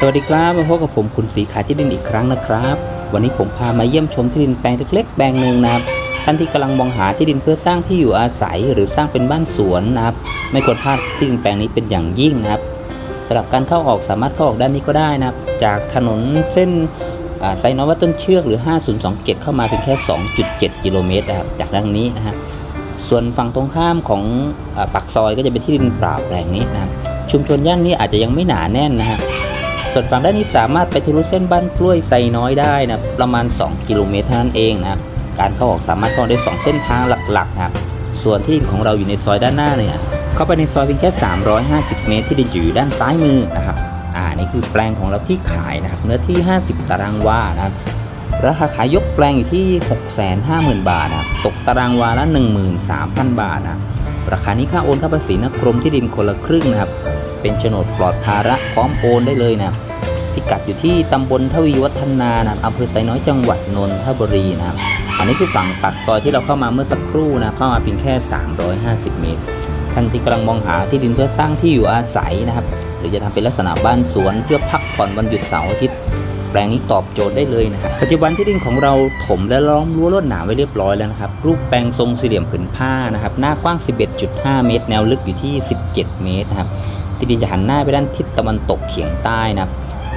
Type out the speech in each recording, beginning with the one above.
สวัสดีครับมาพบกับผมคุณสีขายที่ดินอีกครั้งนะครับ วันนี้ผมพามาเยี่ยมชมที่ดินแปลงเล็กๆแปลงหนึ่งนะครับท่านที่กำลังมองหาที่ดินเพื่อสร้างที่อยู่อาศัยหรือสร้างเป็นบ้านสวนนะครับ ไม่ควรพลาดที่ดินแปลงนี้เป็นอย่างยิ่งนะครับสำหรับการเข้าออกสามารถเข้าออกด้านนี้ก็ได้นะครับ จากถนนเส้นไซน้อวัดต้นเชือกหรือ 5027 เข้ามาเพียงแค่ 2.7 กิโลเมตรนะครับจากด้านนี้นะครับส่วนฝั่งตรงข้ามของอปากซอยก็จะเป็นที่ดินเปล่าแปลงนี้นะครับชุมชนย่านนี้อาจจะยังไม่หนาแน่นนะฮะ ส่วนฝั่งด้านนี้สามารถไปทะลุเส้นบ้านกล้วยไซน้อยได้นะประมาณ 2 กิโลเมตรเท่านั้นเองนะครับการเข้าออกสามารถเข้าได้ 2 เส้นทางหลักๆนะครับส่วนที่ดินของเราอยู่ในซอยด้านหน้าเนี่ยเข้าไปในซอยเพียงแค่ 350 เมตร ที่ดินจะอยู่ด้านซ้ายมือนะครับอ่านี่คือแปลงของเราที่ขายนะครับเนื้อที่ 50 ตารางวานะครับราคาขายยกแปลงอยู่ที่ 650,000 บาทนะตกตารางวาละ 13,000 บาทนะราคานี้ค่าโอนค่าภาษีนะกรมที่ดินคนละครึ่งนะครับ เป็นโฉนดปลอดภาระพร้อมโอนได้เลยนะพิกัดอยู่ที่ตำบลทวีวัฒนานะอำเภอไซน้อยจังหวัดนนทบุรีนะครับอันนี้คือฝั่งปากซอยที่เราเข้ามาเมื่อสักครู่นะเข้ามาเพียงแค่ 350 เมตร ท่านที่กำลังมองหาที่ดินเพื่อสร้างที่อยู่อาศัยนะครับ หรือจะทำเป็นลักษณะบ้านสวนเพื่อพักผ่อนวันหยุดเสาร์อาทิตย์แปลงนี้ตอบโจทย์ได้เลยนะครับปัจจุบันที่ดินของเราถมและล้อมรั้วลวดหนามไว้เรียบร้อยแล้วนะครับ รูปแปลงทรงสี่เหลี่ยมผืนผ้านะครับ หน้ากว้าง 11.5 เมตร แนวลึกอยู่ที่ 17 เมตรนะครับ ที่ดินจะหันหน้าไปด้านทิศตะวันตกเฉียงใต้นะครับ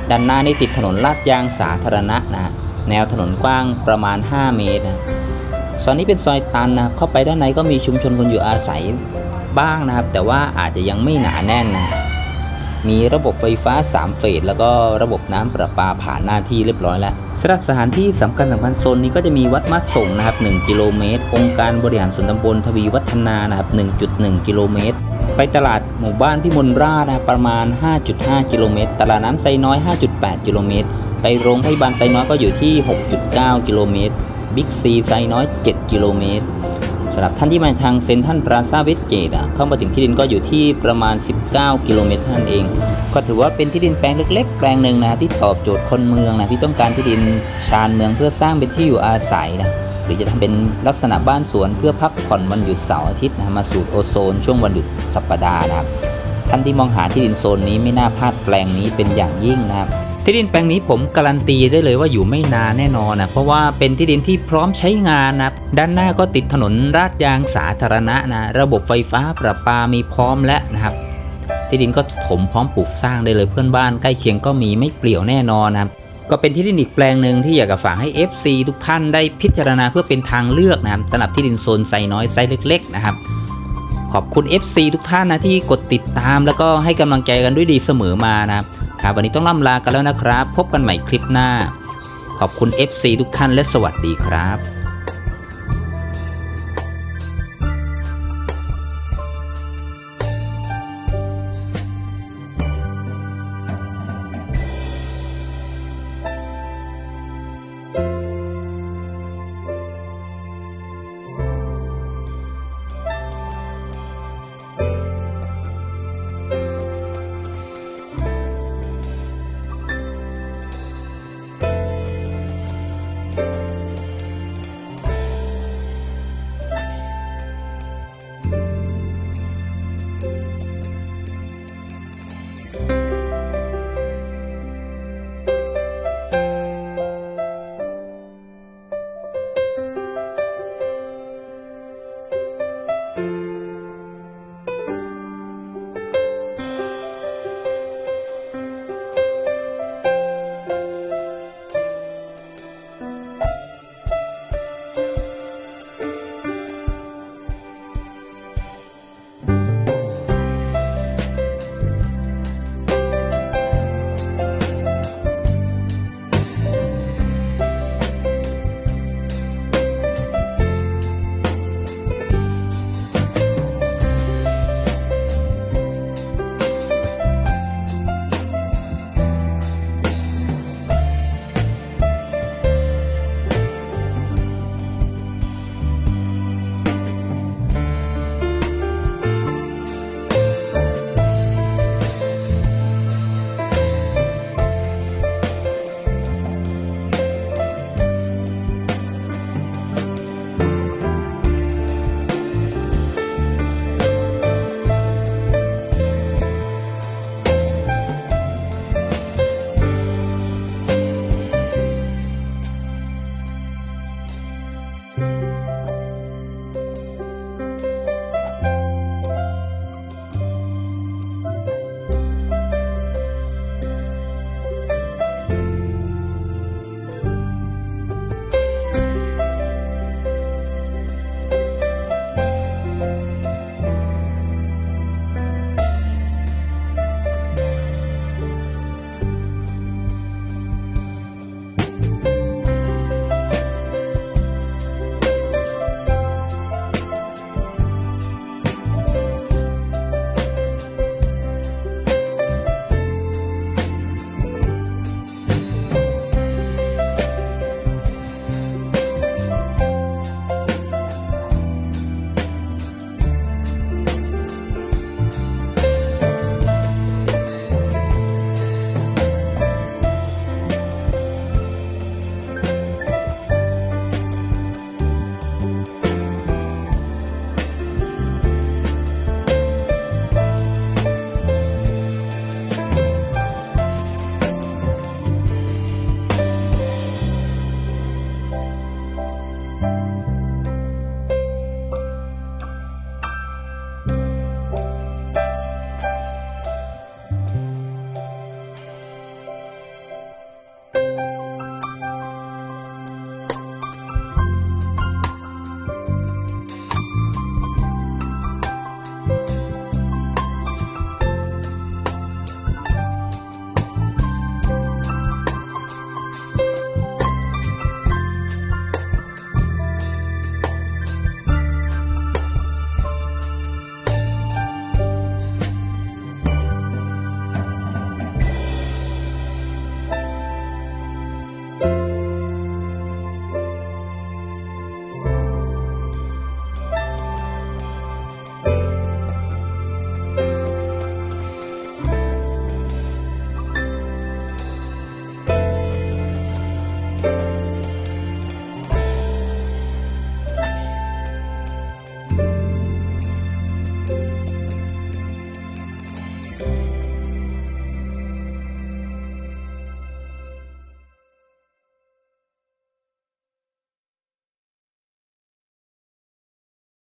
ด้านหน้านี่ติดถนนลาดยางสาธารณะนะฮะแนวถนนกว้างประมาณ 5 เมตรนะซอยนี้เป็นซอยตันนะครับเข้าไปด้านในก็มีชุมชนคนอยู่อาศัยบ้างนะครับ แต่ว่าอาจจะยังไม่หนาแน่นนะ มีระบบไฟฟ้า 3 เฟสแล้วก็ระบบน้ำประปาผ่านหน้าที่เรียบร้อยแล้วสำหรับสถานที่สำคัญสำคัญโซนนี้ก็จะมีวัดมัดส่งนะครับ1กิโลเมตร องค์การบริหารส่วนตำบลทวีวัฒนานะครับ1.1 กิโลเมตร ไปตลาดหมู่บ้านพิมลราชนะประมาณ 5.5 กิโลเมตร ตลาดน้ำไซน้อย 5.8 กิโลเมตร ไปโรงพยาบาลไซน้อยก็อยู่ที่ 6.9 กิโลเมตร บิ๊กซีไซน้อย 7 กิโลเมตร สำหรับท่านที่มาทางเซ็นทรัลปราซาเวสเกตอะเข้ามาถึงที่ดินก็อยู่ที่ประมาณ 19 กิโลเมตรท่านั้นเอง ก็ถือว่าเป็นที่ดินแปลงเล็ก ๆ แปลงหนึ่งนะที่ตอบโจทย์คนเมืองนะที่ต้องการที่ดินชานเมืองเพื่อสร้างเป็นที่อยู่อาศัยนะหรือจะทำเป็นลักษณะบ้านสวนเพื่อพักผ่อนวันหยุดเสาร์อาทิตย์นะมาสูดโอโซนช่วงวันหยุดสัปดาห์นะครับท่านที่มองหาที่ดินโซนนี้ไม่น่าพลาดแปลงนี้เป็นอย่างยิ่งนะครับ ที่ดินแปลงนี้ผมการันตีได้เลยว่าอยู่ไม่นานแน่นอนนะเพราะว่าเป็นที่ดินที่พร้อมใช้งานนะครับด้านหน้าก็ติดถนนราดยางสาธารณะนะระบบไฟฟ้าประปามีพร้อมแล้วนะครับ ที่ดินก็ถมพร้อมปลูกสร้างได้เลยเพื่อนบ้านใกล้เคียงก็มีไม่เปลี่ยวแน่นอนนะครับก็เป็นที่ดินอีกแปลงหนึ่งที่อยากจะฝากให้ FC ทุกท่านได้พิจารณาเพื่อเป็นทางเลือกนะครับสำหรับที่ดินโซนไซน้อยไซส์เล็ก ๆ นะครับขอบคุณ FC ทุกท่านนะที่กดติดตามแล้วก็ให้กำลังใจกันด้วยดีเสมอมานะครับ ครับวันนี้ต้องล่ำลากันแล้วนะครับ พบกันใหม่คลิปหน้า ขอบคุณ FC ทุกท่านและสวัสดีครับ